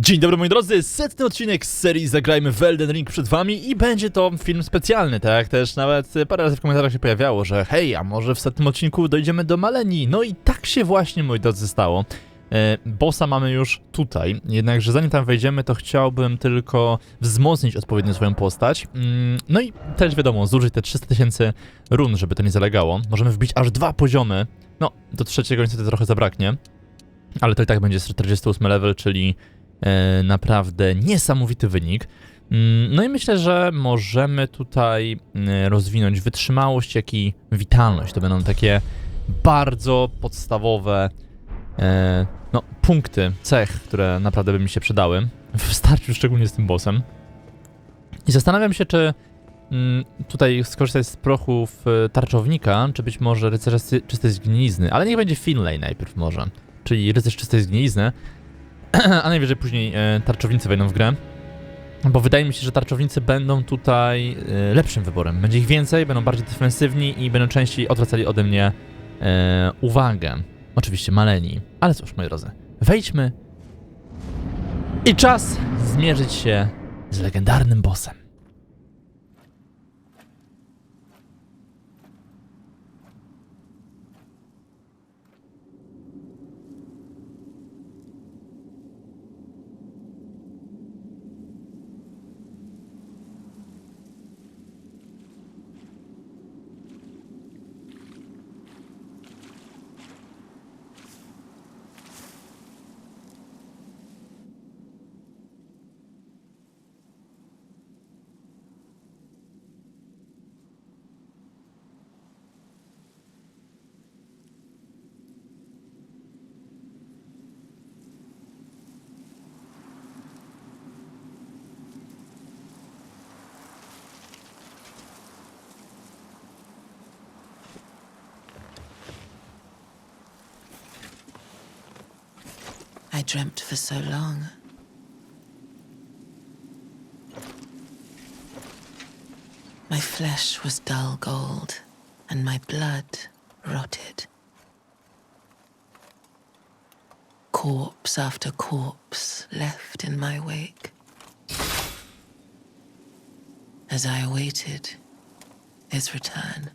Dzień dobry moi drodzy, setny odcinek z serii Zagrajmy w Elden Ring przed wami i będzie to film specjalny, tak też nawet parę razy w komentarzach się pojawiało, że hej, a może w setnym odcinku dojdziemy do Maleni, no i tak się właśnie moi drodzy stało. E, bossa mamy już tutaj, jednakże zanim tam wejdziemy, to chciałbym tylko wzmocnić odpowiednio swoją postać. Mm, no i też wiadomo, zużyć te 300 tysięcy run, żeby to nie zalegało. Możemy wbić aż dwa poziomy, no do trzeciego niestety trochę zabraknie, ale to i tak będzie 48 level, czyli naprawdę niesamowity wynik. Mm, No i myślę, że możemy tutaj mm, rozwinąć wytrzymałość, jak i witalność. To będą takie bardzo podstawowe e, no, punkty, cech, które naprawdę by mi się przydały w starciu, szczególnie z tym bossem. I zastanawiam się, czy mm, tutaj skorzystać z prochów e, tarczownika, czy być może rycerza czystej zgnilizny, ale niech będzie Finlay najpierw może, czyli rycerz czystej zgnilizny, a najwyżej później e, tarczownicy wejdą w grę. Bo wydaje mi się, że tarczownicy będą tutaj e, lepszym wyborem. Będzie ich więcej, będą bardziej defensywni i będą częściej odwracali ode mnie e, uwagę. Oczywiście maleni. Ale cóż, moi drodzy, wejdźmy i czas zmierzyć się z legendarnym bossem. I dreamt for so long. My flesh was dull gold, and my blood rotted. Corpse after corpse left in my wake. As I awaited his return.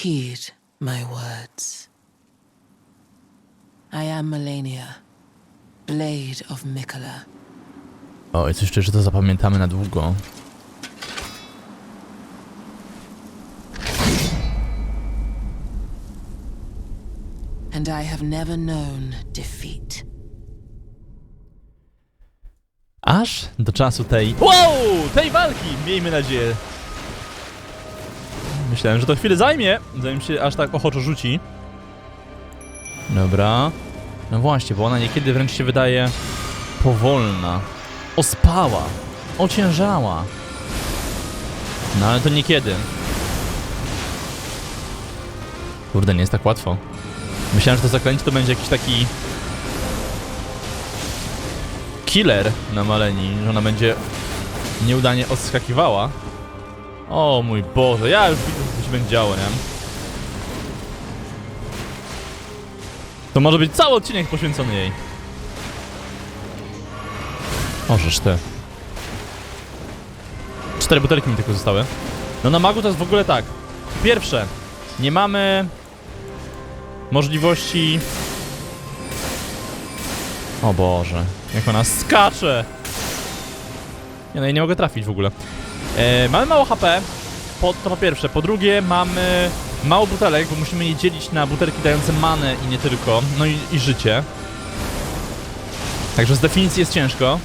Heed my words. I am Melania, Blade of Mikola. O, coś czuję, że to zapamiętamy na długo. and I have never known defeat. Aż do czasu tej... Wow! Tej walki! Miejmy nadzieję. Myślałem, że to chwilę zajmie, zanim się aż tak ochoczo rzuci. Dobra. No właśnie, bo ona niekiedy wręcz się wydaje powolna. Ospała. Ociężała. No ale to niekiedy. Kurde, nie jest tak łatwo. Myślałem, że to zaklęcie to będzie jakiś taki killer na Maleni, że ona będzie nieudanie odskakiwała. O mój Boże, ja już widzę, co się będzie działo, nie? To może być cały odcinek poświęcony jej. Możesz ty. Cztery butelki mi tylko zostały. No na magu to jest w ogóle tak. Pierwsze, nie mamy możliwości o Boże, jak ona skacze! Nie no, ja nie mogę trafić w ogóle. E, mamy mało HP, po, to po pierwsze. Po drugie, mamy mało butelek, bo musimy je dzielić na butelki dające manę i nie tylko. No i, i życie. Także z definicji jest ciężko.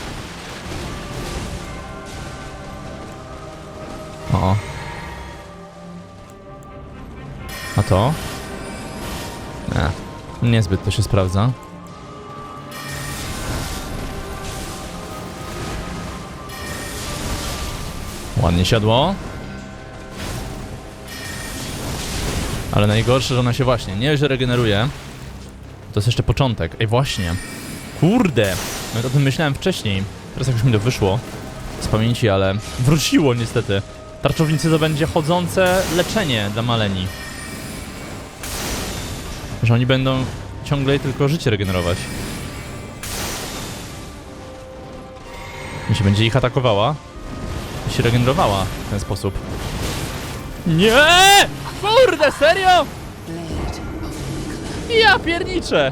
O. A to? Nie. Niezbyt to się sprawdza. Ładnie siadło. Ale najgorsze, że ona się właśnie nieźle regeneruje. To jest jeszcze początek. Ej, właśnie. Kurde! Nawet o tym myślałem wcześniej. Teraz jak już mi to wyszło. z pamięci, ale wróciło niestety. Tarczownicy to będzie chodzące leczenie dla Maleni. Że oni będą ciągle tylko życie regenerować. Jeśli będzie ich atakowała, się regenerowała w ten sposób. Nie! Kurde, serio? Ja pierniczę!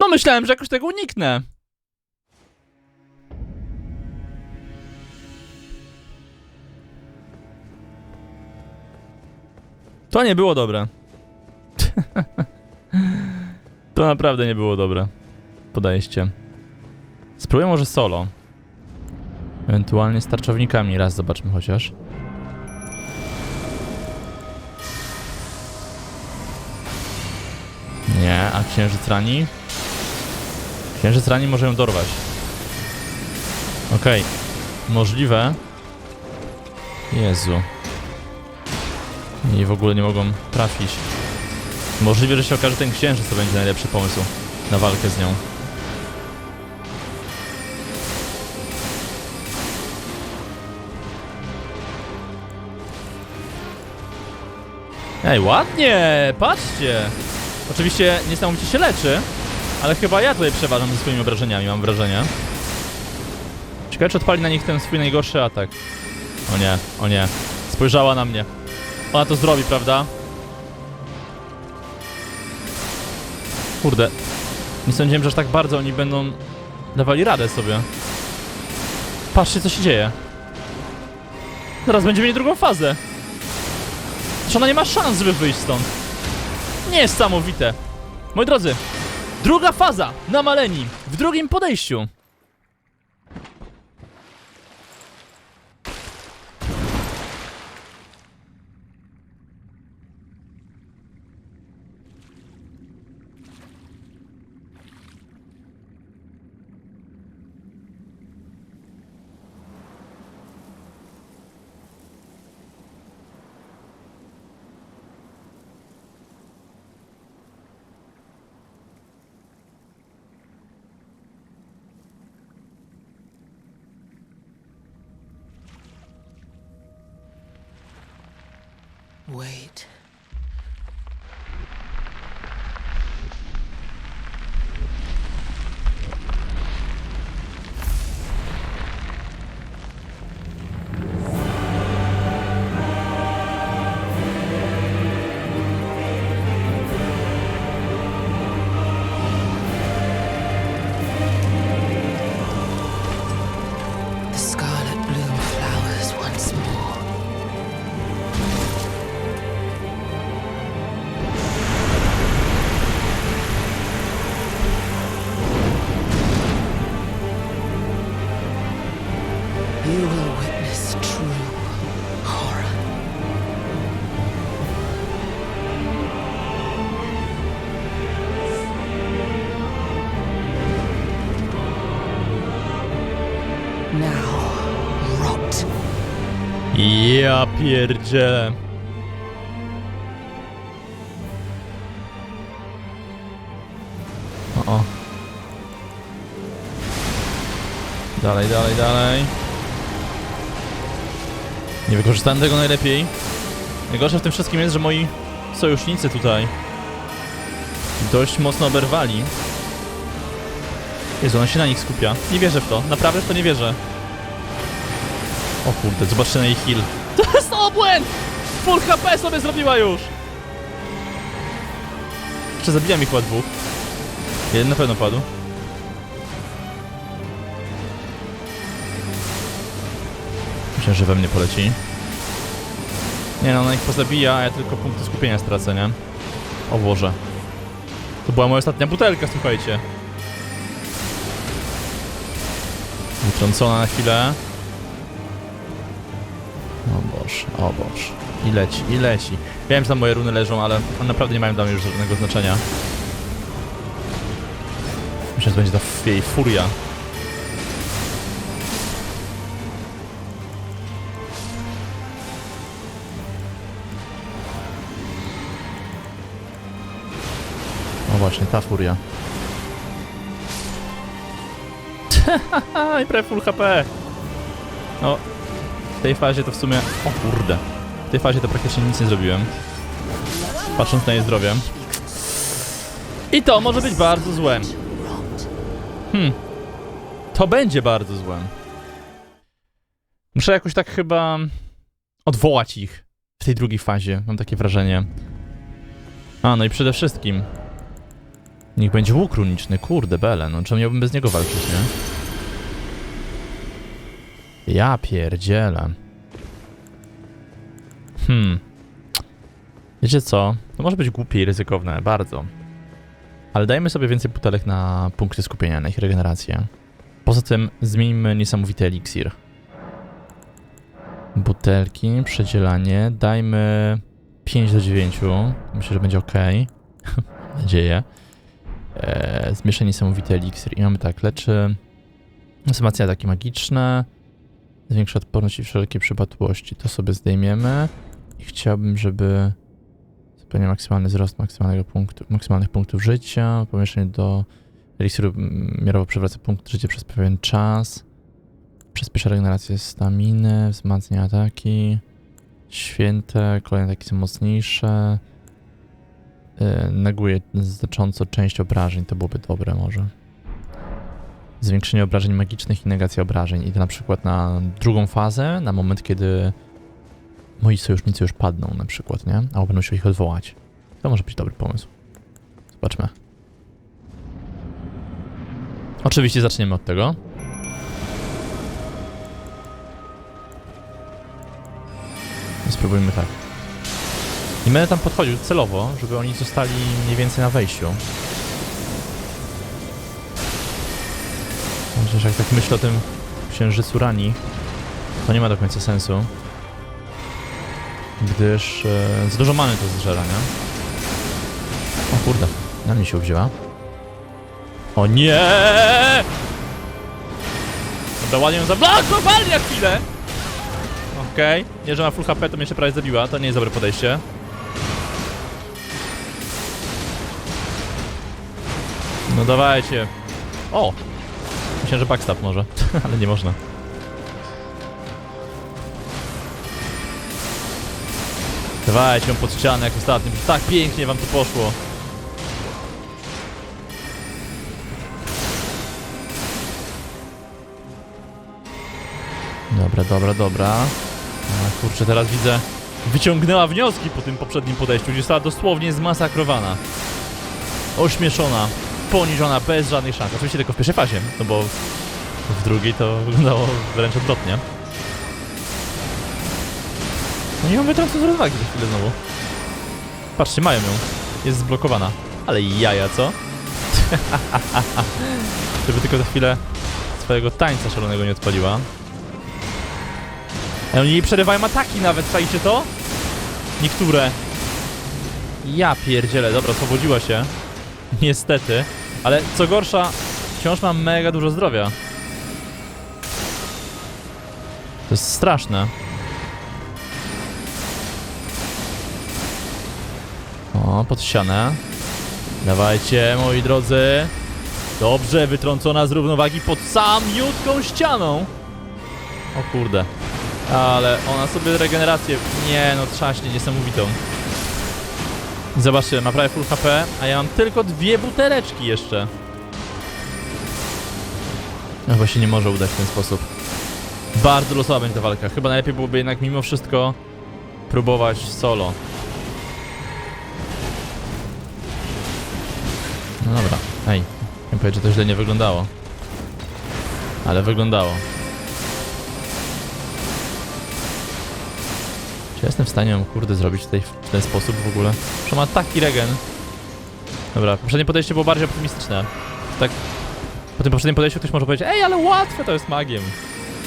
No myślałem, że jakoś tego uniknę. To nie było dobre. to naprawdę nie było dobre. Podejście. Spróbuję może solo. Ewentualnie z tarczownikami raz zobaczmy chociaż. Nie, a księżyc rani? Księżyc rani może ją dorwać. Okej. Możliwe. Jezu. I w ogóle nie mogą trafić. Możliwe, że się okaże, że ten księżyc to będzie najlepszy pomysł na walkę z nią. Ej, ładnie! Patrzcie! Oczywiście niesamowicie się leczy, ale chyba ja tutaj przeważam ze swoimi obrażeniami, mam wrażenie. Ciekawe, czy odpali na nich ten swój najgorszy atak. O nie, o nie. Spojrzała na mnie. Ona to zrobi, prawda? Kurde. Nie sądziłem, że aż tak bardzo oni będą dawali radę sobie. Patrzcie, co się dzieje. Zaraz będziemy mieli drugą fazę. Że ona nie ma szans, żeby wyjść stąd. Niesamowite. Moi drodzy, druga faza na Maleni w drugim podejściu. Wait. Pierdzielę. O, o. Dalej, dalej, dalej. Nie wykorzystałem tego najlepiej. Najgorsze w tym wszystkim jest, że moi sojusznicy tutaj dość mocno oberwali. Jezu, ona się na nich skupia. Nie wierzę w to. Naprawdę w to nie wierzę. O kurde, zobaczcie na jej heal. To jest obłęd! Full HP sobie zrobiła już! Jeszcze zabijam ich chyba dwóch. Jeden na pewno padł. Myślę, że we mnie poleci. Nie no, ona ich pozabija, a ja tylko punkty skupienia stracę, nie? O Boże. To była moja ostatnia butelka, słuchajcie. Wytrącona na chwilę. O Boże, o. I leci, i leci. Wiem, że tam moje runy leżą, ale one naprawdę nie mają dla mnie już żadnego znaczenia. Myślę, że będzie ta jej furia. O właśnie, ta furia. I prawie full HP. No, w tej fazie to w sumie... O kurde. W tej fazie to praktycznie nic nie zrobiłem. Patrząc na jej zdrowie. I to może być bardzo złe. Hmm. To będzie bardzo złe. Muszę jakoś tak chyba odwołać ich w tej drugiej fazie, mam takie wrażenie. A, no i przede wszystkim niech będzie łuk runiczny, kurde bele, no czemu miałbym bez niego walczyć, nie? Ja pierdzielę. Hmm. Wiecie co? To może być głupie i ryzykowne, bardzo. Ale dajmy sobie więcej butelek na punkty skupienia, na ich regenerację. Poza tym zmieńmy niesamowity eliksir. Butelki, przedzielanie, dajmy 5 do 9. Myślę, że będzie ok. Nadzieję. Eee, zmieszaj niesamowity eliksir. I mamy tak, leczy wzmacnia ataki magiczne, zwiększa odporność i wszelkie przypadłości. To sobie zdejmiemy. I chciałbym, żeby zapewnia maksymalny wzrost maksymalnego punktu, maksymalnych punktów życia, pomieszczenie do eliksiru mm, miarowo przywraca punkt życia przez pewien czas. Przyspiesza regenerację staminy, wzmacnia ataki. Święte, kolejne ataki są mocniejsze. Yy, neguje znacząco część obrażeń, to byłoby dobre może. Zwiększenie obrażeń magicznych i negacja obrażeń. I to na przykład na drugą fazę, na moment, kiedy moi sojusznicy już padną na przykład, nie? A będą się ich odwołać. To może być dobry pomysł. Zobaczmy. Oczywiście zaczniemy od tego. Spróbujmy tak. I będę tam podchodził celowo, żeby oni zostali mniej więcej na wejściu. Chociaż jak tak myślę o tym księżycu rani, to nie ma do końca sensu. Gdyż e, z dużo many to zżera, nie? O kurde, na mnie się uwzięła. O nie! Dobra, ładnie ją zablokowali na chwilę! Okej, nie, że ma full HP, to mnie się prawie zabiła, to nie jest dobre podejście. No dawajcie. O! Myślałem, że backstab może, ale nie można. Dawajcie ją pod ścianę jak ostatnio, tak pięknie wam to poszło. Dobra, dobra, dobra. A, kurczę, teraz widzę. Wyciągnęła wnioski po tym poprzednim podejściu, gdzie została dosłownie zmasakrowana. Ośmieszona, poniżona, bez żadnych szans. Oczywiście tylko w pierwszej fazie, no bo w drugiej to wyglądało wręcz odwrotnie. No nie mamy transfer z równowagi za chwilę znowu. Patrzcie, mają ją. Jest zblokowana. Ale jaja, co? Żeby tylko za chwilę swojego tańca szalonego nie odpaliła. A oni jej przerywają ataki nawet, czajcie to? Niektóre. Ja pierdzielę, dobra, oswobodziła się. Niestety. Ale co gorsza, wciąż mam mega dużo zdrowia. To jest straszne. O, pod ścianę. Dawajcie, moi drodzy. Dobrze, wytrącona z równowagi pod samiutką ścianą. O kurde. Ale ona sobie regenerację... Nie no, trzaśnie niesamowitą. Zobaczcie, ma prawie full HP, a ja mam tylko dwie buteleczki jeszcze. No się nie może udać w ten sposób. Bardzo losowa będzie ta walka. Chyba najlepiej byłoby jednak mimo wszystko próbować solo. No dobra, ej. Nie powiedzieć, że to źle nie wyglądało. Ale wyglądało. Czy jestem w stanie ją kurde zrobić tutaj w ten sposób w ogóle? Że ma taki regen. Dobra, poprzednie podejście było bardziej optymistyczne. Tak. Po tym poprzednim podejściu ktoś może powiedzieć, ej, ale łatwe to jest magiem.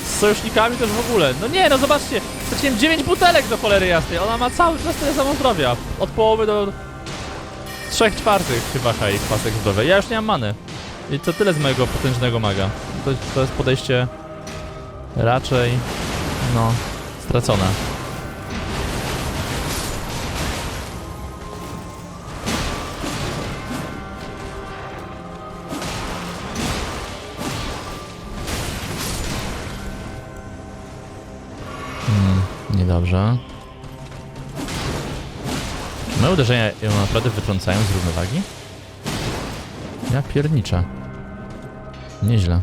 Z sojusznikami też w ogóle. No nie, no zobaczcie, straciłem 9 butelek do cholery jasnej. Ona ma cały czas tyle samo zdrowia. Od połowy do 3 czwartych chyba hej, pasek zdrowia. Ja już nie mam many. I to tyle z mojego potężnego maga. To, to jest podejście raczej, no, stracone. Niedobrze. Czy moje uderzenia ją naprawdę wytrącają z równowagi? Ja pierniczę. Nieźle.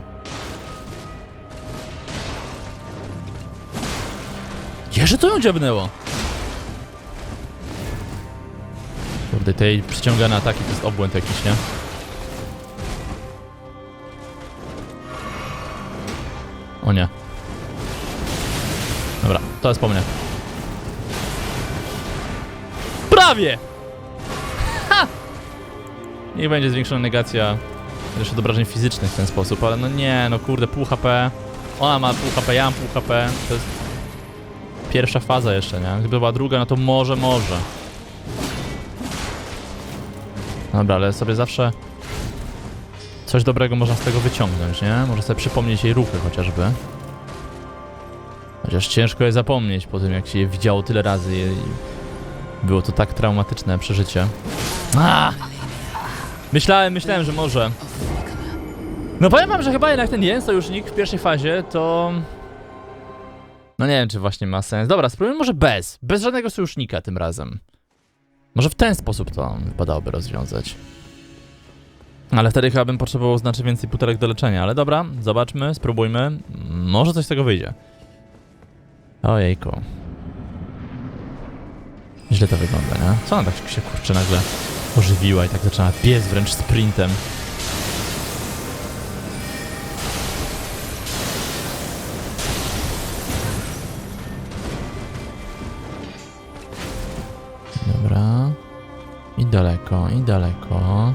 Jeże to ją dziabnęło! Kurde, tej przyciągane ataki to jest obłęd jakiś, nie? O nie. Dobra, to jest po mnie. Prawie! Ha! Niech będzie zwiększona negacja jeszcze do obrażeń fizycznych w ten sposób, ale no nie, no kurde, pół HP. Ona ma pół HP, ja mam pół HP. To jest pierwsza faza jeszcze, nie? Gdyby była druga, no to może, może. Dobra, ale sobie zawsze coś dobrego można z tego wyciągnąć, nie? Może sobie przypomnieć jej ruchy chociażby. Chociaż ciężko je zapomnieć po tym, jak się je widziało tyle razy i było to tak traumatyczne przeżycie. A! Myślałem, myślałem, że może. No powiem wam, że chyba jednak ten jeden sojusznik w pierwszej fazie to... No nie wiem, czy właśnie ma sens. Dobra, spróbujmy może bez. Bez żadnego sojusznika tym razem. Może w ten sposób to wypadałoby rozwiązać. Ale wtedy chyba bym potrzebował znacznie więcej butelek do leczenia. Ale dobra, zobaczmy, spróbujmy. Może coś z tego wyjdzie. Ojejku. Źle to wygląda, nie? Co ona tak się kurczę nagle ożywiła i tak zaczęła biec wręcz sprintem. Dobra. I daleko, i daleko.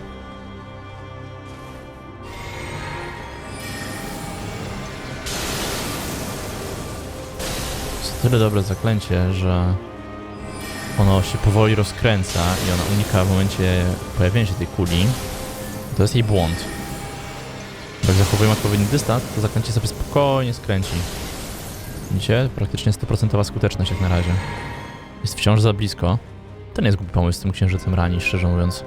Jest tyle dobre zaklęcie, że ono się powoli rozkręca i ona unika w momencie pojawienia się tej kuli. To jest jej błąd. Jak zachowujemy odpowiedni dystans, to zaklęcie sobie spokojnie skręci. Widzicie? Praktycznie 100% skuteczność jak na razie. Jest wciąż za blisko. To nie jest głupi pomysł z tym księżycem rani, szczerze mówiąc.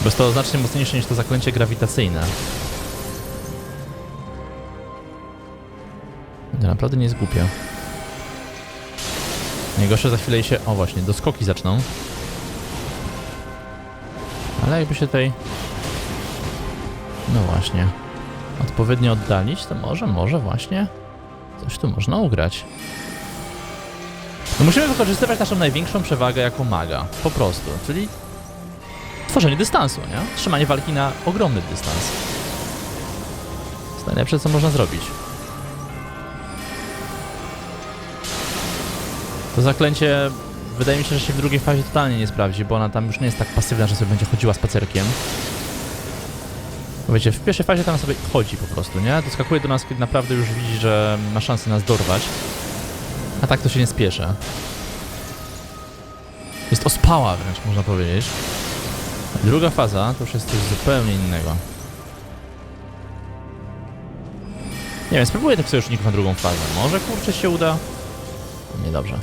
Bo jest to znacznie mocniejsze niż to zaklęcie grawitacyjne. To naprawdę nie jest głupie. Najgorsze za chwilę się... O właśnie, doskoki zaczną. Ale jakby się tutaj... No właśnie. Odpowiednio oddalić, to może, może właśnie... Coś tu można ugrać. No musimy wykorzystywać naszą największą przewagę jako maga. Po prostu. Czyli tworzenie dystansu, nie? Trzymanie walki na ogromny dystans. To najlepsze, co można zrobić. To zaklęcie wydaje mi się, że się w drugiej fazie totalnie nie sprawdzi, bo ona tam już nie jest tak pasywna, że sobie będzie chodziła spacerkiem. Bo wiecie, w pierwszej fazie tam sobie chodzi po prostu, nie? Doskakuje do nas, kiedy naprawdę już widzi, że ma szansę nas dorwać. A tak to się nie spieszy. Jest ospała wręcz, można powiedzieć. Druga faza to już jest coś zupełnie innego. Nie wiem, spróbuję tych sojuszników na drugą fazę. Może kurczę się uda? Niedobrze.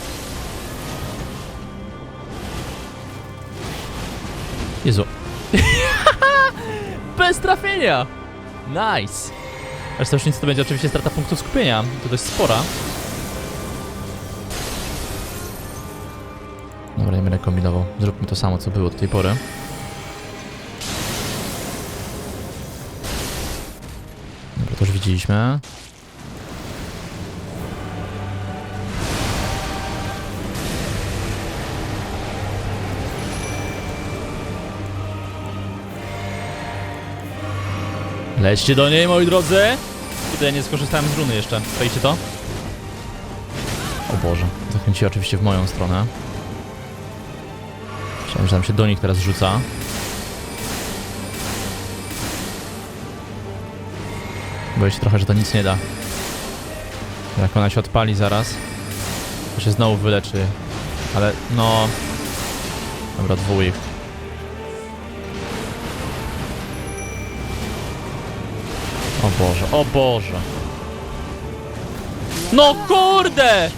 Jezu. Bez trafienia! Nice! Aż nic to będzie oczywiście strata punktów skupienia. To dość spora. Dobra, nie będę kombinował. Zróbmy to samo, co było do tej pory. Dobra, to już widzieliśmy. Lećcie do niej, moi drodzy! Tutaj nie skorzystałem z runy jeszcze. Wejście to? O Boże, zachęciła oczywiście w moją stronę. Myślałem, że tam się do nich teraz rzuca. Boję się trochę, że to nic nie da. Jak ona się odpali zaraz, to się znowu wyleczy. Ale no... Dobra, dwóch Boże, o Boże. No kurde!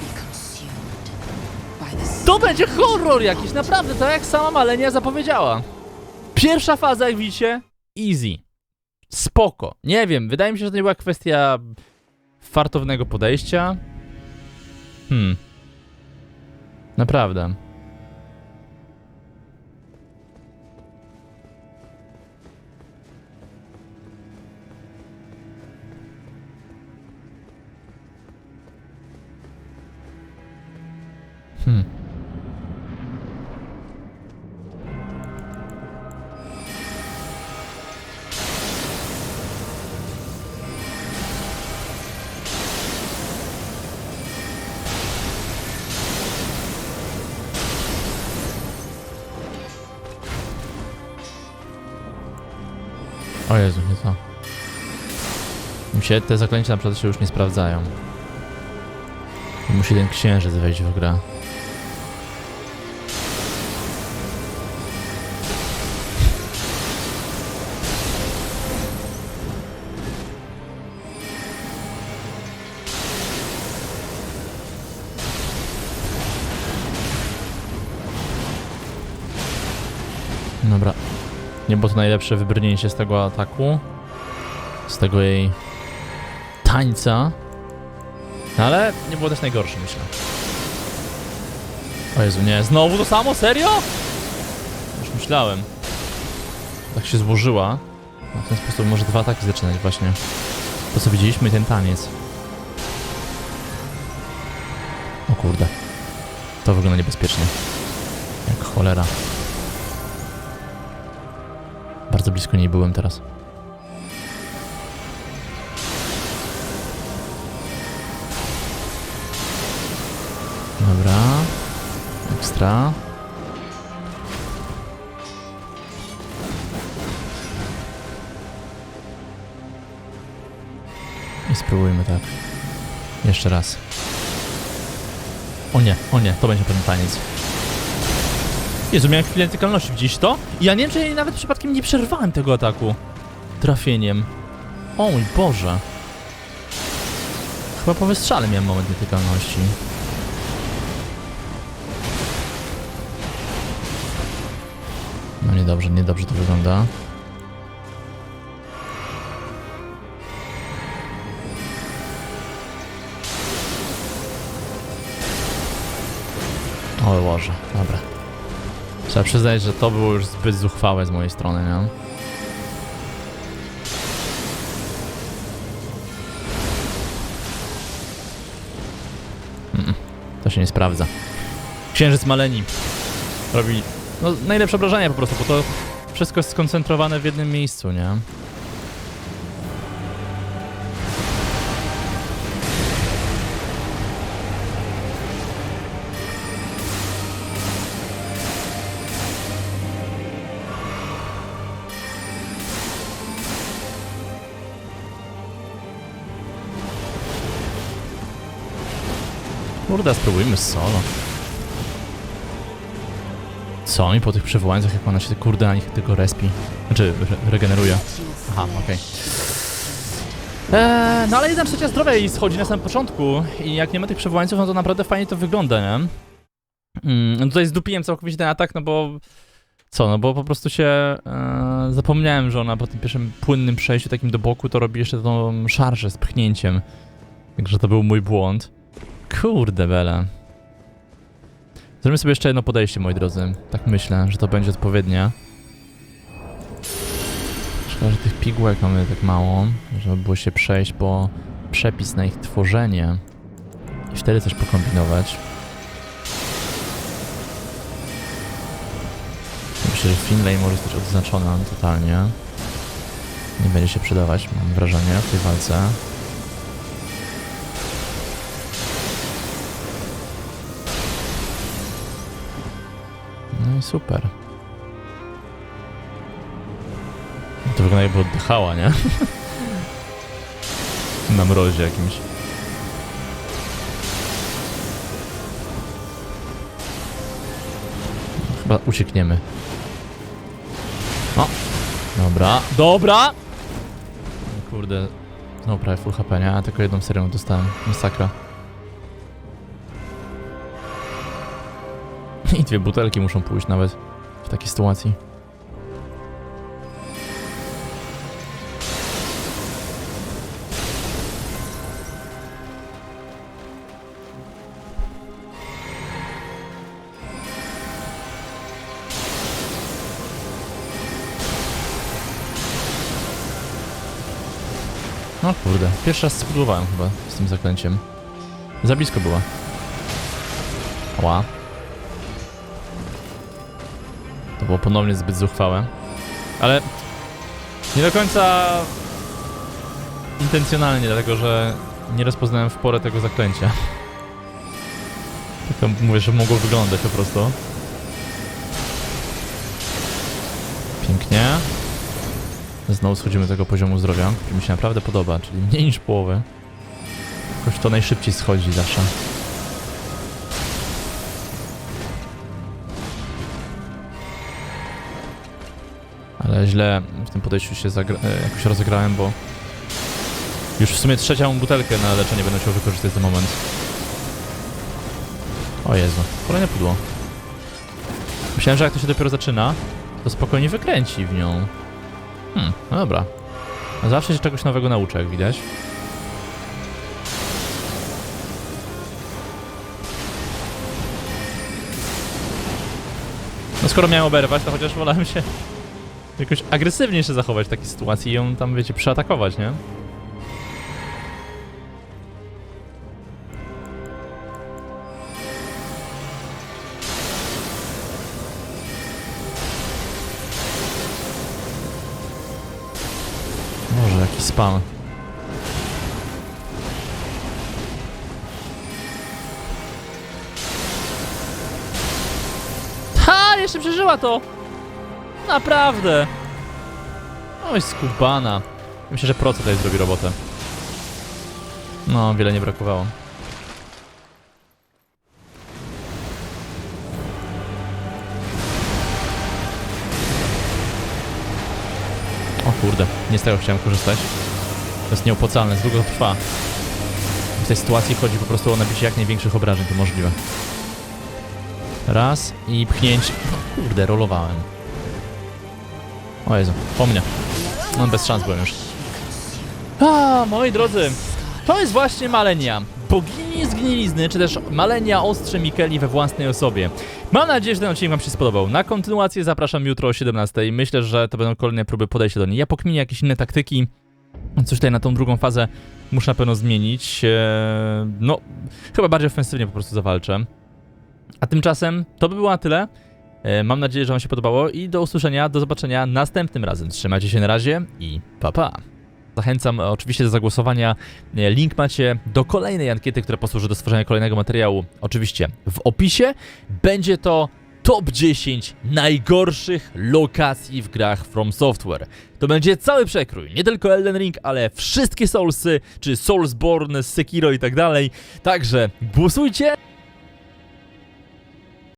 To będzie horror jakiś, naprawdę, tak jak sama Malenia zapowiedziała. Pierwsza faza, jak widzicie, easy. Spoko. Nie wiem, wydaje mi się, że to nie była kwestia fartownego podejścia. Hmm. Naprawdę. Hmm. O Jezu, nie to. Mi się te zaklęcia na przykład się już nie sprawdzają. Musi ten księżyc wejść w grę. Nie było to najlepsze wybrnięcie z tego ataku. Z tego jej tańca. No ale nie było też najgorsze, myślę. O Jezu, nie. Znowu to samo? Serio? Już myślałem. Tak się złożyła. No, w ten sposób może dwa ataki zaczynać właśnie. To co widzieliśmy ten taniec. O kurde. To wygląda niebezpiecznie. Jak cholera. Blisko niej byłem teraz. Dobra. Ekstra. I spróbujmy tak. Jeszcze raz. O nie, o nie, to będzie pewien taniec. Jezu, miałem chwilę nietykalności, widzisz to? I ja nie wiem, czy nawet przypadkiem nie przerwałem tego ataku. Trafieniem. O mój Boże. Chyba po wystrzale miałem moment nietykalności. No niedobrze, niedobrze to wygląda. O Boże, dobra. Trzeba przyznać, że to było już zbyt zuchwałe z mojej strony, nie? To się nie sprawdza. Księżyc Maleni robi no, najlepsze obrażenia po prostu, bo to wszystko jest skoncentrowane w jednym miejscu, nie? Kurde, spróbujmy solo. Co mi po tych przywołańcach, jak ona się kurde na nich tylko respi? Znaczy, re regeneruje. Aha, okej. Eee, no ale jedna trzecia zdrowia jej schodzi na samym początku i jak nie ma tych przywołańców, no to naprawdę fajnie to wygląda, nie? Mm, no tutaj zdupiłem całkowicie ten atak, no bo... Co, no bo po prostu się e, zapomniałem, że ona po tym pierwszym płynnym przejściu takim do boku to robi jeszcze tą szarżę z pchnięciem. Także to był mój błąd. Kurde bele. Zrobimy sobie jeszcze jedno podejście, moi drodzy. Tak myślę, że to będzie odpowiednie. Szkoda, że tych pigułek mamy tak mało, żeby było się przejść po przepis na ich tworzenie i wtedy coś pokombinować. Myślę, że Finlay może zostać odznaczona totalnie. Nie będzie się przydawać, mam wrażenie, w tej walce. Super. To wygląda jakby oddychała, nie? Na mrozie jakimś. Chyba uciekniemy. O! Dobra, dobra! Kurde, znowu prawie full HP, nie? A tylko jedną serią dostałem. Masakra. I dwie butelki muszą pójść nawet w takiej sytuacji. No kurde, pierwszy raz spróbowałem chyba z tym zaklęciem. Za blisko była. Ła. Było ponownie zbyt zuchwałe. Ale nie do końca intencjonalnie, dlatego że nie rozpoznałem w porę tego zaklęcia. Tylko mówię, że mogło wyglądać po prostu. Pięknie. Znowu schodzimy tego poziomu zdrowia, który mi się naprawdę podoba, czyli mniej niż połowę. Jakoś to najszybciej schodzi zawsze. Źle w tym podejściu się e, jakoś rozegrałem, bo już w sumie trzecią butelkę na leczenie będę chciał wykorzystać ten moment. O Jezu, kolejne pudło. Myślałem, że jak to się dopiero zaczyna, to spokojnie wykręci w nią. Hmm, no dobra. Zawsze się czegoś nowego nauczę, jak widać. No skoro miałem oberwać, to chociaż wolałem się jakoś agresywnie się zachować w takiej sytuacji i ją tam, wiecie, przeatakować, nie? Może jakiś spam. Ha! Jeszcze przeżyła to! Naprawdę! Oj, skubana. Myślę, że proco tutaj zrobi robotę. No, wiele nie brakowało. O kurde, nie z tego chciałem korzystać. To jest nieopłacalne, z długo to trwa. W tej sytuacji chodzi po prostu o nabicie jak największych obrażeń, to możliwe. Raz i pchnięcie. O kurde, rolowałem. O Jezu, po mnie. No bez szans byłem już. A, moi drodzy, to jest właśnie Malenia. Bogini zgnilizny, czy też Malenia Ostrze Mikeli we własnej osobie. Mam nadzieję, że ten odcinek Wam się spodobał. Na kontynuację zapraszam jutro o 17. Myślę, że to będą kolejne próby podejścia do niej. Ja pokminię jakieś inne taktyki. Coś tutaj na tą drugą fazę muszę na pewno zmienić. Eee, no, chyba bardziej ofensywnie po prostu zawalczę. A tymczasem to by było na tyle. E, Mam nadzieję, że Wam się podobało i do usłyszenia, do zobaczenia następnym razem. Trzymajcie się na razie i pa pa. Zachęcam oczywiście do zagłosowania. E, Link macie do kolejnej ankiety, która posłuży do stworzenia kolejnego materiału. Oczywiście w opisie będzie to top 10 najgorszych lokacji w grach From Software. To będzie cały przekrój, nie tylko Elden Ring, ale wszystkie Soulsy, czy Soulsborne, Sekiro i tak dalej. Także głosujcie